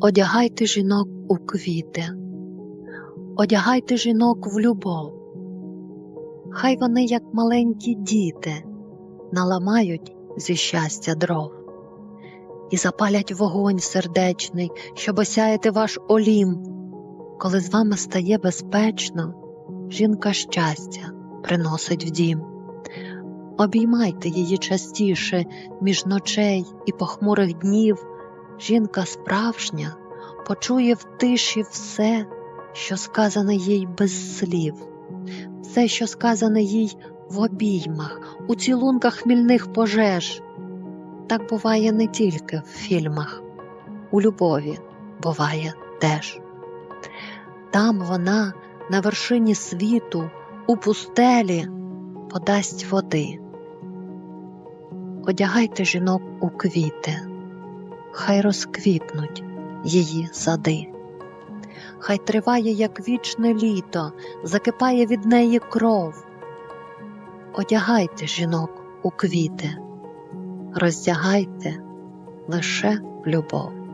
Одягайте жінок у квіти, одягайте жінок в любов. Хай вони, як маленькі діти, наламають зі щастя дров і запалять вогонь сердечний, щоб осяяти ваш олім. Коли з вами стає безпечно, жінка щастя приносить в дім. Обіймайте її частіше між ночей і похмурих днів. Жінка справжня почує в тиші все, що сказане їй без слів, все, що сказане їй в обіймах, у цілунках хмільних пожеж. Так буває не тільки в фільмах, у любові буває теж. Там вона на вершині світу, у пустелі, подасть води. Одягайте жінок у квіти, хай розквітнуть її сади. Хай триває, як вічне літо, закипає від неї кров. Одягайте жінок у квіти, роздягайте лише любов.